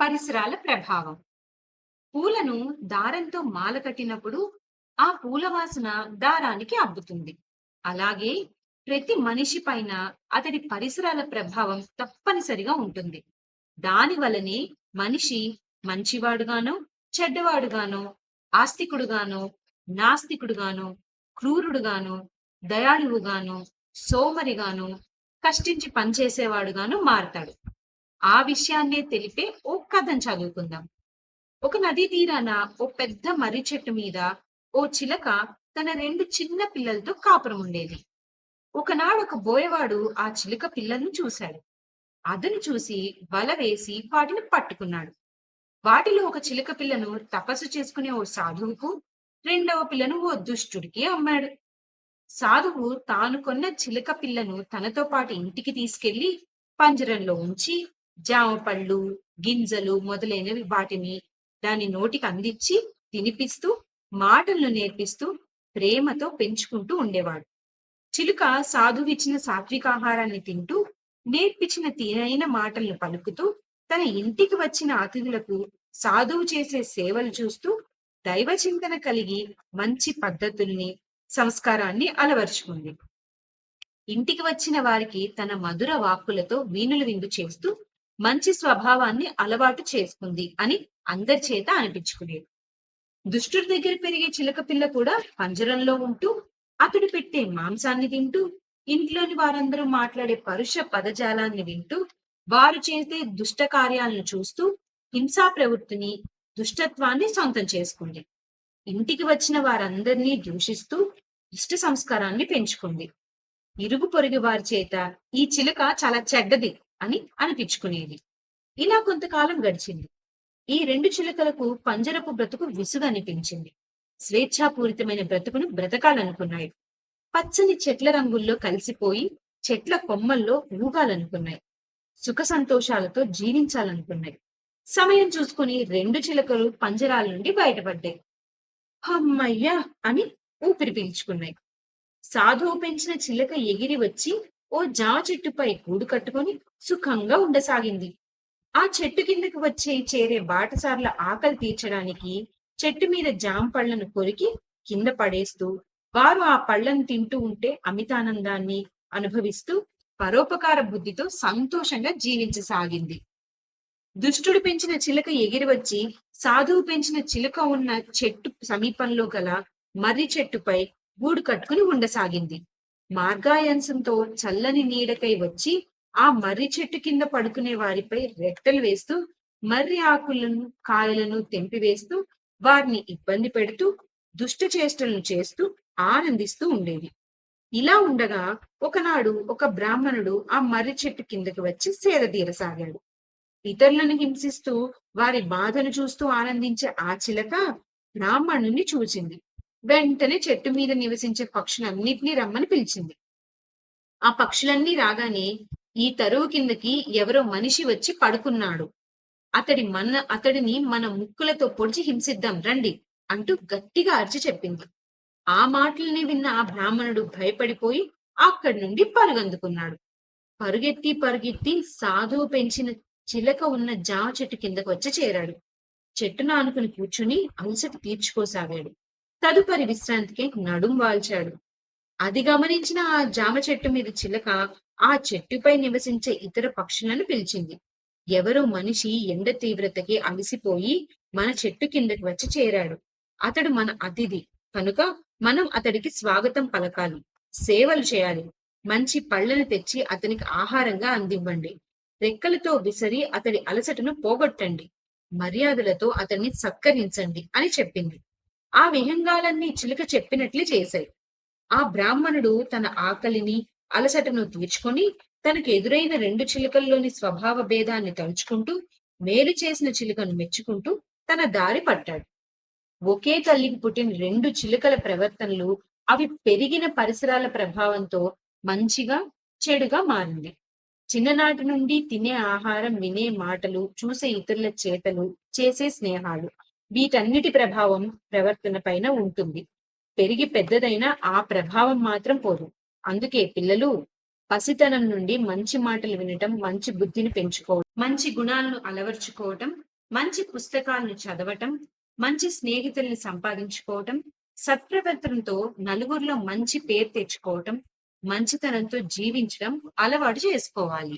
పరిసరాల ప్రభావం. పూలను దారంతో మాల కట్టినప్పుడు ఆ పూల వాసన దారానికి అబ్బుతుంది. అలాగే ప్రతి మనిషి పైన అతడి పరిసరాల ప్రభావం తప్పనిసరిగా ఉంటుంది. దాని వలనే మనిషి మంచివాడుగానో చెడ్డవాడుగానో ఆస్తికుడుగానో నాస్తికుడుగానో క్రూరుడుగాను దయాళువుగాను సోమరిగాను కష్టించి పనిచేసేవాడుగాను మారతాడు. ఆ విషయాన్నే తెలిపే ఓ కథను చదువుకుందాం. ఒక నదీ తీరాన ఓ పెద్ద మర్రి చెట్టు మీద ఓ చిలక తన రెండు చిన్న పిల్లలతో కాపురం ఉండేది. ఒకనాడు ఒక బోయవాడు ఆ చిలుక పిల్లలను చూశాడు. అతను చూసి వల వేసి వాటిని పట్టుకున్నాడు. వాటిలో ఒక చిలుక పిల్లను తపస్సు చేసుకునే ఓ సాధువుకు రెండవ పిల్లను ఓ దుష్టుడికి అమ్మాడు. సాధువు తాను కొన్న చిలుక పిల్లను తనతో పాటు ఇంటికి తీసుకెళ్ళి పంజరంలో ఉంచి జామ పళ్ళు గింజలు మొదలైనవి వాటిని దాని నోటికి అందించి తినిపిస్తూ మాటలను నేర్పిస్తూ ప్రేమతో పెంచుకుంటూ ఉండేవాడు. చిలుక సాధువిచ్చిన సాత్వికాహారాన్ని తింటూ నేర్పించిన తీరైన మాటలను పలుకుతూ తన ఇంటికి వచ్చిన అతిథులకు సాధువు చేసే సేవలు చూస్తూ దైవ చింతన కలిగి మంచి పద్ధతుల్ని సంస్కారాన్ని అలవర్చుకుంది. ఇంటికి వచ్చిన వారికి తన మధుర వాక్కులతో వీణులు విందు చేస్తూ మంచి స్వభావాన్ని అలవాటు చేసుకుంది అని అందరి చేత అనిపించుకునేది. దుష్టుడి దగ్గర పెరిగే చిలక పిల్ల కూడా పంజరంలో ఉంటూ అతడు పెట్టే మాంసాన్ని తింటూ ఇంట్లోని వారందరూ మాట్లాడే పరుష పదజాలాన్ని వింటూ వారు చేసే దుష్ట కార్యాలను చూస్తూ హింసా ప్రవృత్తిని దుష్టత్వాన్ని సొంతం చేసుకుంది. ఇంటికి వచ్చిన వారందరినీ దూషిస్తూ దుష్ట సంస్కారాన్ని పెంచుకుంది. ఇరుగు పొరుగు వారి చేత ఈ చిలుక చాలా చెడ్డది. అని అనిపించుకునేది. ఇలా కొంతకాలం గడిచింది. ఈ రెండు చిలుకలకు పంజరపు బ్రతుకు విసుగు అనిపించింది స్వేచ్ఛాపూరితమైన బ్రతుకును బ్రతకాలనుకున్నాయి. పచ్చని చెట్ల రంగుల్లో కలిసిపోయి చెట్ల కొమ్మల్లో ఊగాలనుకున్నాయి. సుఖ సంతోషాలతో జీవించాలనుకున్నాయి. సమయం చూసుకుని రెండు చిలకలు పంజరాల నుండి బయటపడ్డాయి. అమ్మయ్యా అని ఊపిరి పీల్చుకున్నాయి. సాధువు పెంచిన చిలక ఎగిరి వచ్చి ఓ జామ చెట్టుపై గూడు కట్టుకొని సుఖంగా ఉండసాగింది. ఆ చెట్టు కిందకు వచ్చే చేరే బాటసార్ల ఆకలి తీర్చడానికి చెట్టు మీద జామ పళ్ళను కొరికి కింద పడేస్తూ వారు ఆ పళ్ళను తింటూ ఉంటే అమితానందాన్ని అనుభవిస్తూ పరోపకార బుద్ధితో సంతోషంగా జీవించసాగింది. దుష్టుడు పెంచిన చిలక ఎగిరి వచ్చి సాధువు పెంచిన చిలుక ఉన్న చెట్టు సమీపంలో గల మర్రి చెట్టుపై గూడు కట్టుకుని ఉండసాగింది. మార్గాయాంసంతో చల్లని నీడకై వచ్చి ఆ మర్రి చెట్టు కింద పడుకునే వారిపై రెట్టలు వేస్తూ మర్రి ఆకులను కాయలను తెంపివేస్తూ వారిని ఇబ్బంది పెడుతూ దుష్ట చేష్టలను చేస్తూ ఆనందిస్తూ ఉండేది. ఇలా ఉండగా ఒకనాడు ఒక బ్రాహ్మణుడు ఆ మర్రి చెట్టు కిందకి వచ్చి సేద తీరసాగాడు. ఇతరులను హింసిస్తూ వారి బాధను చూస్తూ ఆనందించే ఆ చిలక బ్రాహ్మణుని చూచింది. వెంటనే చెట్టు మీద నివసించే పక్షులన్నిటినీ రమ్మని పిలిచింది. ఆ పక్షులన్నీ రాగానే ఈ తరువు కిందకి ఎవరో మనిషి వచ్చి పడుకున్నాడు. అతడి మన అతడిని మన ముక్కులతో పొడిచి హింసిద్దాం రండి అంటూ గట్టిగా అరిచి చెప్పింది. ఆ మాటల్ని విన్న ఆ బ్రాహ్మణుడు భయపడిపోయి అక్కడి నుండి పరుగందుకున్నాడు. పరుగెత్తి పరుగెత్తి సాధువు పెంచిన చిలక ఉన్న జామ చెట్టు కిందకు వచ్చి చేరాడు. చెట్టును ఆనుకుని కూర్చుని అలసట తీర్చుకోసాగాడు. తదుపరి విశ్రాంతికి నడుం వాల్చాడు. అది గమనించిన ఆ జామ చెట్టు మీద చిలక ఆ చెట్టుపై నివసించే ఇతర పక్షులను పిలిచింది. ఎవరో మనిషి ఎండ తీవ్రతకి అలసిపోయి మన చెట్టు కిందకి వచ్చి చేరాడు. అతడు మన అతిథి. కనుక మనం అతడికి స్వాగతం పలకాలి. సేవలు చేయాలి. మంచి పళ్ళను తెచ్చి అతనికి ఆహారంగా అందివ్వండి. రెక్కలతో విసరి అతడి అలసటను పోగొట్టండి. మర్యాదలతో అతన్ని సత్కరించండి అని చెప్పింది. ఆ విహంగాలన్నీ చిలుక చెప్పినట్లు చేశాయి. ఆ బ్రాహ్మణుడు తన ఆకలిని అలసటను తీర్చుకొని తనకు ఎదురైన రెండు చిలుకల్లోని స్వభావ భేదాన్ని తలుచుకుంటూ మేలు చేసిన చిలుకను మెచ్చుకుంటూ తన దారి పట్టాడు. ఒకే తల్లికి పుట్టిన రెండు చిలుకల ప్రవర్తనలు అవి పెరిగిన పరిసరాల ప్రభావంతో మంచిగా చెడుగా మారింది. చిన్ననాటి నుండి తినే ఆహారం వినే మాటలు చూసే ఇతరుల చేతలు చేసే స్నేహాలు. వీటన్నిటి ప్రభావం ప్రవర్తన పైన ఉంటుంది పెరిగి పెద్దదైన ఆ ప్రభావం మాత్రం పోదు అందుకే పిల్లలు పసితనం నుండి మంచి మాటలు వినటం మంచి బుద్ధిని పెంచుకోవడం మంచి గుణాలను అలవర్చుకోవటం మంచి పుస్తకాలను చదవటం, మంచి స్నేహితుల్ని సంపాదించుకోవటం, సత్ప్రవర్తనతో నలుగురిలో మంచి పేరు తెచ్చుకోవటం, మంచితనంతో జీవించడం అలవాటు చేసుకోవాలి.